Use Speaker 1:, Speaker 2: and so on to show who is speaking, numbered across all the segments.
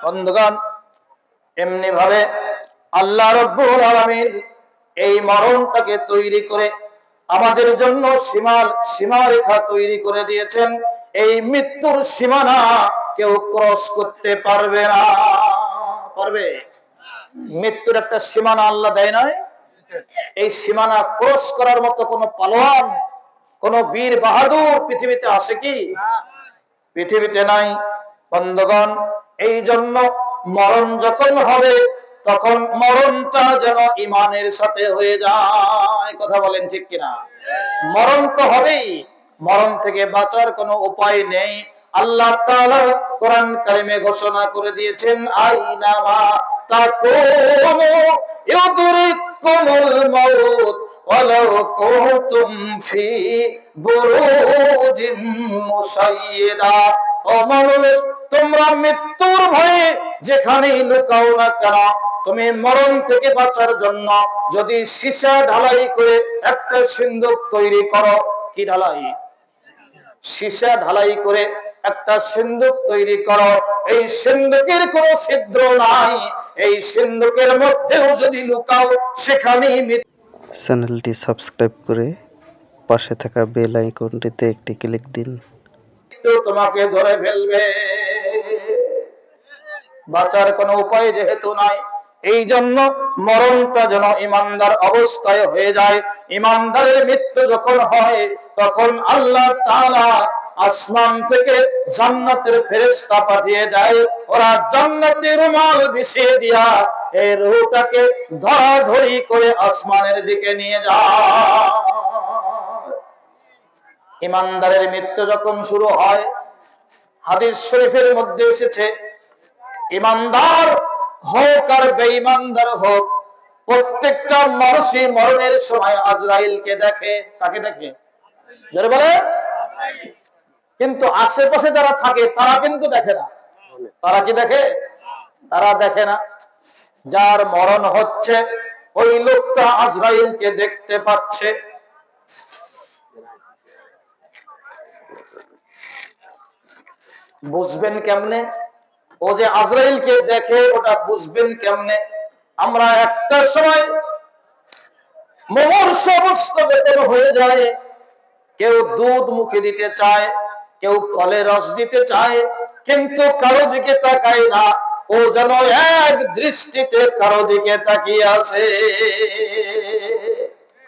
Speaker 1: বন্ধুগণ এমনি ভাবে আল্লাহ রব্বুল আলামিন এই মরণটাকে তৈরি করে আমাদের জন্য সীমার সীমারেখা তৈরি করে দিয়েছেন। এই মৃত্যুর সীমানা কেউ ক্রস করতে পারবে না। পারবে? মৃত্যুর একটা সীমানা আল্লাহ দেয় নয় এই সীমানা ক্রস করার মতো কোন পালোয়ান কোন বীর বাহাদুর পৃথিবীতে আছে কি? পৃথিবীতে নাই। বন্ধগণ এই জন্য মরণ যখন হবে, তখন মরণটা যেন ইমানের সাথে হয়ে যায়। কথা বলেন ঠিক কিনা? মরণ তো হবেই, মরণ থেকে বাঁচার কোনো উপায় নেই। আল্লাহ কোরআন কারিমে ঘোষণা করে দিয়েছেন, আইনামা তাকুনু ইউদরিকুমুল মাউত ওয়ালাউ ফি মানুষ তোমরা মৃত্যুর ভয়ে যেখানেই লুকাও না কেন, তুমি মরণ থেকে বাঁচার জন্য যদি সীসা ঢালাই করে একটা সিন্ধুক তৈরি করো, কি ঢালাই? সীসা ঢালাই করে একটা সিন্ধুক তৈরি করো, এই সিন্ধুকের কোনো ছিদ্র নাই, এই সিন্ধুকের মধ্যেও যদি লুকাও, সেখানেই
Speaker 2: চ্যানেলটি সাবস্ক্রাইব করে পাশে থাকা বেল আইকনটিতে একটি ক্লিক দিন।
Speaker 1: তোমাকে ধরে ফেলবে। বাঁচার কোনো উপায় যেহেতু নাই, এই জন্য মরণটা যেন ইমানদার অবস্থায় হয়ে যায়। ইমানদারের মৃত্যু যখন হয়, তখন আল্লাহ তাআলা আসমান থেকে জান্নাতের ফেরেশতা পাঠিয়ে দেয়। ওরা জান্নাতের রুমাল বিছিয়ে দিয়া এই রূহটাকে ধরাধরি করে আসমানের দিকে নিয়ে যায়। ইমানদারের মৃত্যু যখন শুরু হয়, হাদিস শরীফের মধ্যে এসেছে, ইমানদার হোক আর বেঈমানদার হোক, প্রত্যেকটা মানুষই মরণের সময় আজরাইলকে দেখে। তাকে দেখে? যারা বলে কিন্তু আশেপাশে যারা থাকে, তারা কিন্তু দেখে না। তারা কি দেখে? তারা দেখে না। যার মরণ হচ্ছে, ওই লোকটা আজরাইলকে দেখতে পাচ্ছে। বুঝবেন কেমনে? ও যে আজরাইলকে দেখে ওটা বুঝবেন কেমনে? আমরা একটা সময় হয়ে যায়, কেউ দুধ মুখে দিতে চায়, কেউ ফলে রস দিতে চায়, কিন্তু কারও দিকে তাকায় না, ও যেন এক দৃষ্টিতে কারও দিকে তাকিয়ে আছে।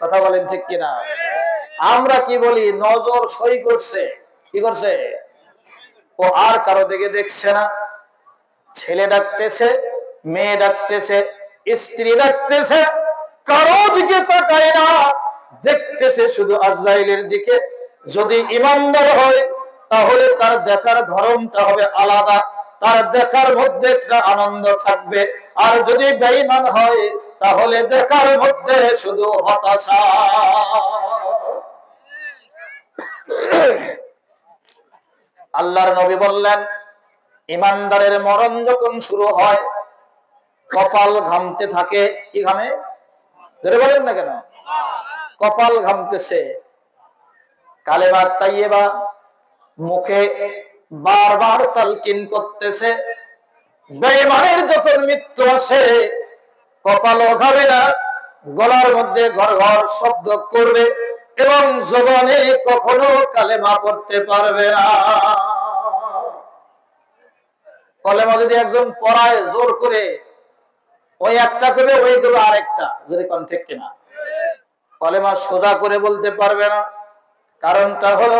Speaker 1: কথা বলেন ঠিক কিনা? আমরা কি বলি? নজর সই করছে। কি করছে? ও আর কারও দিকে দেখছে না। ছেলে ডাকতেছে, মেয়ে ডাকতেছে, স্ত্রী ডাকতেছে, কারও দিকে তাকায় না। দেখতেছে শুধু আজরাইলের দিকে। যদি ইমানদার হয়, তাহলে তার দেখার ধরনটা হবে আলাদা। তার দেখার মধ্যে একটা আনন্দ থাকবে। আর যদি বেঈমান হয়, তাহলে দেখার মধ্যে শুধু হতাশা। আল্লাহর নবী বললেন, ইমানদারের মরণ যখন শুরু হয়, কপাল ঘামতে থাকে। কি ঘামে? ধরে বলেন না কেন? কপাল ঘামতেছে। কালেমার তাইয়েবা মুখে বারবার তালকিন করতেছে। বেঈমানের যখন মৃত্যু আসে কপাল ঘাবে না, গলার মধ্যে ঘর ঘর শব্দ করবে। এবং জবানে কখনো কালেমা পড়তে পারবে না। কলেমা যদি একজন পড়ায় জোর করে, ওই একটা করবে ওই করবে আরেকটা, যদি কন্ঠেক কিনা। কলেমা সোজা করে বলতে পারবে না। কারণটা হলো,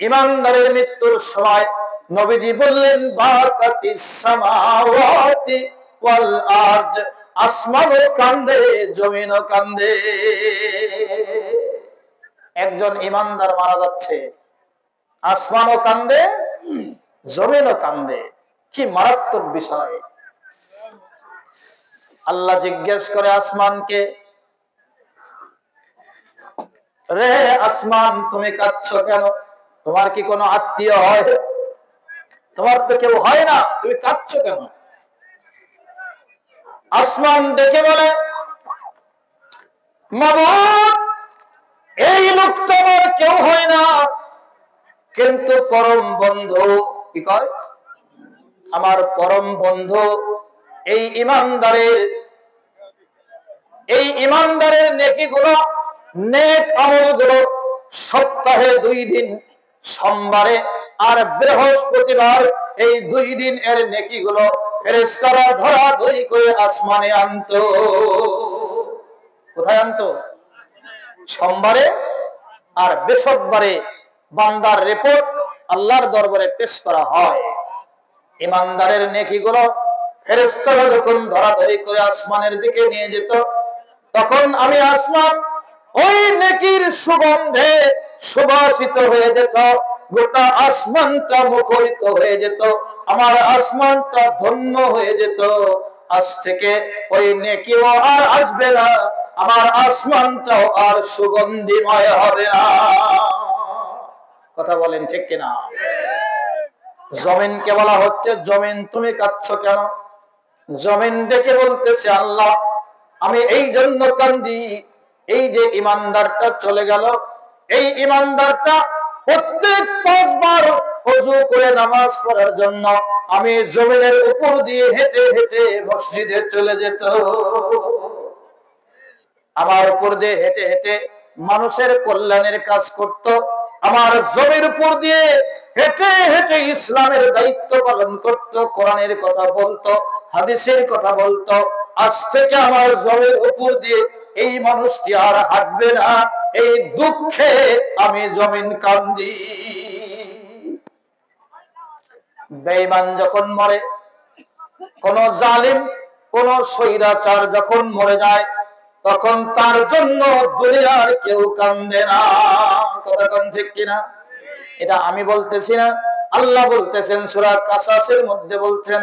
Speaker 1: ইমানদারের মৃত্যুর সময় নবীজি বললেন বারাকাতিস সামাওয়াতি ওয়াল আরজ, আসমানও কান্দে, জমিনও কান্দে। একজন ইমানদার মারা যাচ্ছে। আসমানও কান্দে, জমিনও কান্দে। কি মারাত্মক বিষয়। আল্লাহ জিজ্ঞেস করে আসমানকে, রে আসমান, তুমি কাঁদছ কেন? তোমার কি কোনো আত্মীয় হয়? তোমার তো কেউ হয় না, তুমি কাঁদছ কেন? আসমান ডেকে বলে মাবুদ এই লোকটা আমার কেউ হয় না। কিন্তু পরম বন্ধু কি কয়? আমার পরম বন্ধু এই ইমানদারের এই ইমানদারের নেকিগুলো, নেক আমলগুলো সপ্তাহে দুই দিন সোমবারে আর বৃহস্পতিবার এই দুই দিন এর নেকিগুলো ফেরেশতারা ধরা ধরি করে আসমানে আনতো। কোথায় আনতো? সোমবারে আর বৃহস্পতিবারে বান্দার রিপোর্ট আল্লাহর দরবারে পেশ করা হয়। ইমানদারের নেকিগুলো ফেরেশতারা যখন ধরাধরি করে আসমানের দিকে নিয়ে যেত, তখন আমি আসমান ওই নেকির সুগন্ধে সুবাসিত হয়ে যেত, গোটা আসমানটা মুখরিত হয়ে যেত, আমার আসমানটা ধন্য হয়ে যেত। আজ থেকে ওই নেকিও আর আসবে না। আমার আসমানটাও আর সুগন্ধিময় হবে না। কথা বলেন ঠিক কিনা? জমিনকে বলা হচ্ছে, জমিন তুমি কাঁদছ কেন? জমিন দেখে বলতেছে আল্লাহ, আমি এই জন্য কান্দি, এই যে ইমানদারটা চলে গেল, এই ইমানদারটা প্রত্যেক পাঁচবার অজু করে নামাজ পড়ার জন্য আমি জমিনের উপর দিয়ে হেঁটে হেঁটে মসজিদে চলে যেত। আমার উপর দিয়ে হেঁটে হেঁটে মানুষের কল্যাণের কাজ করত। আমার জমির উপর দিয়ে হেঁটে হেঁটে ইসলামের দায়িত্ব পালন করত, কোরআনের কথা বলতো, হাদিসের কথা বলতো। আজ থেকে আমার জমির উপর দিয়ে এই মানুষটি আর হাঁটবে না। এই দুঃখে আমি জমিন কান্দি। বেঈমান যখন মরে, কোন জালিম, কোন স্বৈরাচার যখন মরে যায় তখন তার জন্য দুনিয়ার কেউ কান্দে না। কথা কন ঠিক কিনা? এটা আমি বলতেছি না। আল্লাহ বলতেছেন, সূরা কাসাসের মধ্যে বলছেন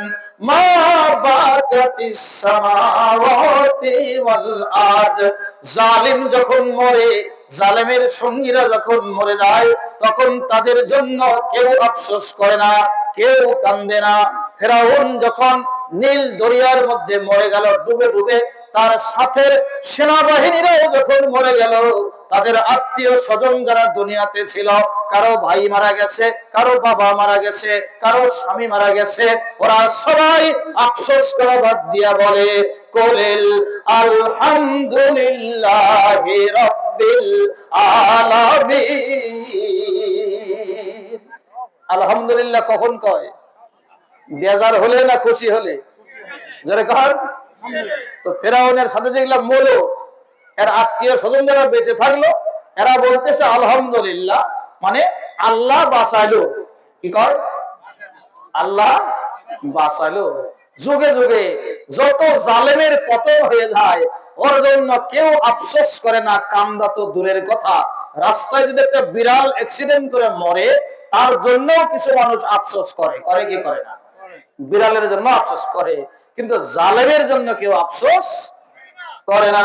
Speaker 1: জালিম যখন মরে, জালেমের সঙ্গীরা যখন মরে যায়, তখন তাদের জন্য কেউ আফসোস করে না, কেউ কান্দে না। ফেরাউন যখন নীল দরিয়ার মধ্যে মরে গেল, ডুবে ডুবে তার সাথে সেনাবাহিনীরাও যখন মরে গেল, তাদের আত্মীয় স্বজন যারা দুনিয়াতে ছিল, কারও ভাই মারা গেছে, কারও বাবা মারা গেছে, কারও স্বামী মারা গেছে, ওরা সবাই আফসোস করা বাদ দিয়া বলে, কোলেল আলহামদুলিল্লাহ আলহামদুলিল্লাহ কখন কয়? বেজার হলে না খুশি হলে? যারা কর তো ফেরাউনের সাথে দেখলাম মলো এর আত্মীয় স্বজন যারা বেঁচে থাকল, এরা বলতেছে, আলহামদুলিল্লাহ। মানে আল্লাহ বাঁচাইলো। কি কর আল্লাহ বাঁচাইলো। যুগে যুগে যত জালেমের পতন হয়ে যায়, ওর জন্য কেউ আফসোস করে না, কান্দা তো দূরের কথা। রাস্তায় যদি একটা বিড়াল অ্যাক্সিডেন্ট করে মরে, তার জন্য কিছু মানুষ আফসোস করে। করে কি করে না? বিড়ালের জন্য আফসোস করে। কিন্তু জালেমের জন্য কেউ আফসোস করে না।